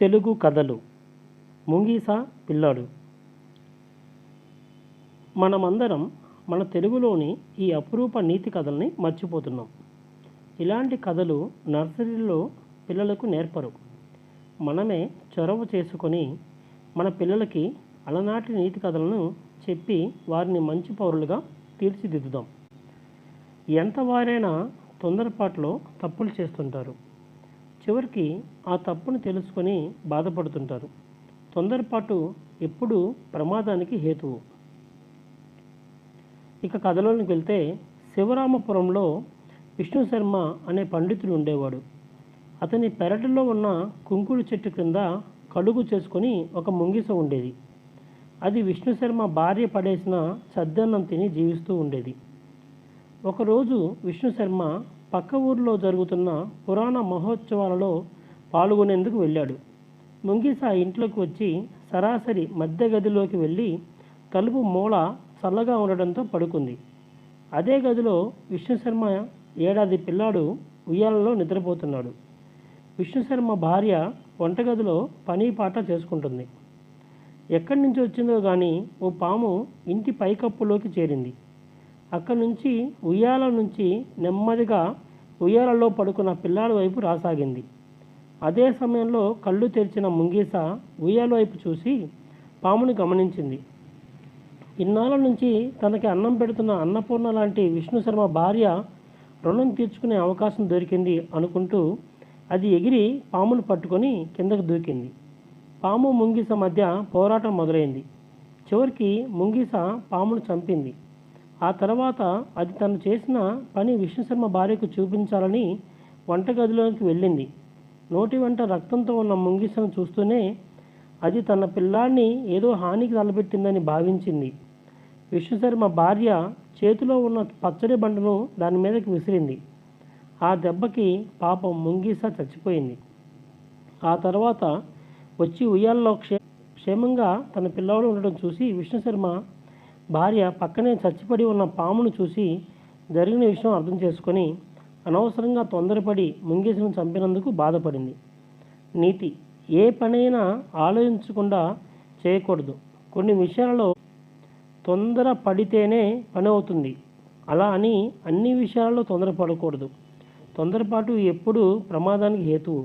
తెలుగు కథలు. ముంగీసా పిల్లాడు. మనమందరం మన తెలుగులోని ఈ అపురూప నీతి కథల్ని మర్చిపోతున్నాం. ఇలాంటి కథలు నర్సరీలో పిల్లలకు నేర్పరు. మనమే చొరవ చేసుకొని మన పిల్లలకి అలనాటి నీతి కథలను చెప్పి వారిని మంచి పౌరులుగా తీర్చిదిద్దుదాం. ఎంతవారైనా తొందరపాట్లో తొందరపాటులో తప్పులు చేస్తుంటారు. చివరికి ఆ తప్పును తెలుసుకొని బాధపడుతుంటారు. తొందరపాటు ఎప్పుడూ ప్రమాదానికి హేతువు. ఇక కథలోనికి వెళ్తే శివరామపురంలో విష్ణు శర్మ అనే పండితుడు ఉండేవాడు. అతని పెరటిలో ఉన్న కుంకుడు చెట్టు క్రింద కడుగు చేసుకొని ఒక ముంగిస ఉండేది. అది విష్ణు శర్మ భార్య పడేసిన సద్దన్నం తిని జీవిస్తూ ఉండేది. ఒకరోజు విష్ణు శర్మ పక్క ఊరిలో జరుగుతున్న పురాణ మహోత్సవాలలో పాల్గొనేందుకు వెళ్ళాడు. ముంగిస ఇంట్లోకి వచ్చి సరాసరి మధ్య గదిలోకి వెళ్ళి తలుపు మూల చల్లగా ఉండడంతో పడుకుంది. అదే గదిలో విష్ణుశర్మ ఏడాది పిల్లాడు ఉయ్యాలలో నిద్రపోతున్నాడు. విష్ణుశర్మ భార్య వంటగదిలో పని పాట చేసుకుంటుంది. ఎక్కడి నుంచి వచ్చిందో కానీ ఓ పాము ఇంటి పైకప్పులోకి చేరింది. అక్కడి నుంచి ఉయ్యాల నుంచి నెమ్మదిగా ఉయ్యాలలో పడుకున్న పిల్లాడి వైపు రాసాగింది. అదే సమయంలో కళ్ళు తెరిచిన ముంగీస ఉయ్యాల వైపు చూసి పాముని గమనించింది. ఇన్నాళ్ళ నుంచి తనకి అన్నం పెడుతున్న అన్నపూర్ణ లాంటి విష్ణు శర్మ భార్య రుణం తీర్చుకునే అవకాశం దొరికింది అనుకుంటూ అది ఎగిరి పామును పట్టుకొని కిందకు దూకింది. పాము ముంగిస మధ్య పోరాటం మొదలైంది. చివరికి ముంగిస పామును చంపింది. ఆ తర్వాత అది తను చేసిన పని విష్ణుశర్మ భార్యకు చూపించాలని వంటగదిలోకి వెళ్ళింది. నోటి వెంట రక్తంతో ఉన్న ముంగిసను చూస్తూనే అది తన పిల్లాన్ని ఏదో హానికి తలపెట్టిందని భావించింది. విష్ణుశర్మ భార్య చేతిలో ఉన్న పచ్చడి బండను దాని మీదకి విసిరింది. ఆ దెబ్బకి పాపం ముంగీస చచ్చిపోయింది. ఆ తర్వాత వచ్చి ఉయ్యాల్లో క్షే క్షేమంగా తన పిల్లవాడు ఉండడం చూసి విష్ణుశర్మ భార్య పక్కనే చచ్చిపడి ఉన్న పామును చూసి జరిగిన విషయం అర్థం చేసుకొని అనవసరంగా తొందరపడి ముంగేసును చంపినందుకు బాధపడింది. నీతి ఏ పనైనా ఆలోచించకుండా చేయకూడదు. కొన్ని విషయాలలో తొందర పడితేనే పని అవుతుంది. అలా అని అన్ని విషయాల్లో తొందరపడకూడదు. తొందరపాటు ఎప్పుడూ ప్రమాదానికి హేతువు.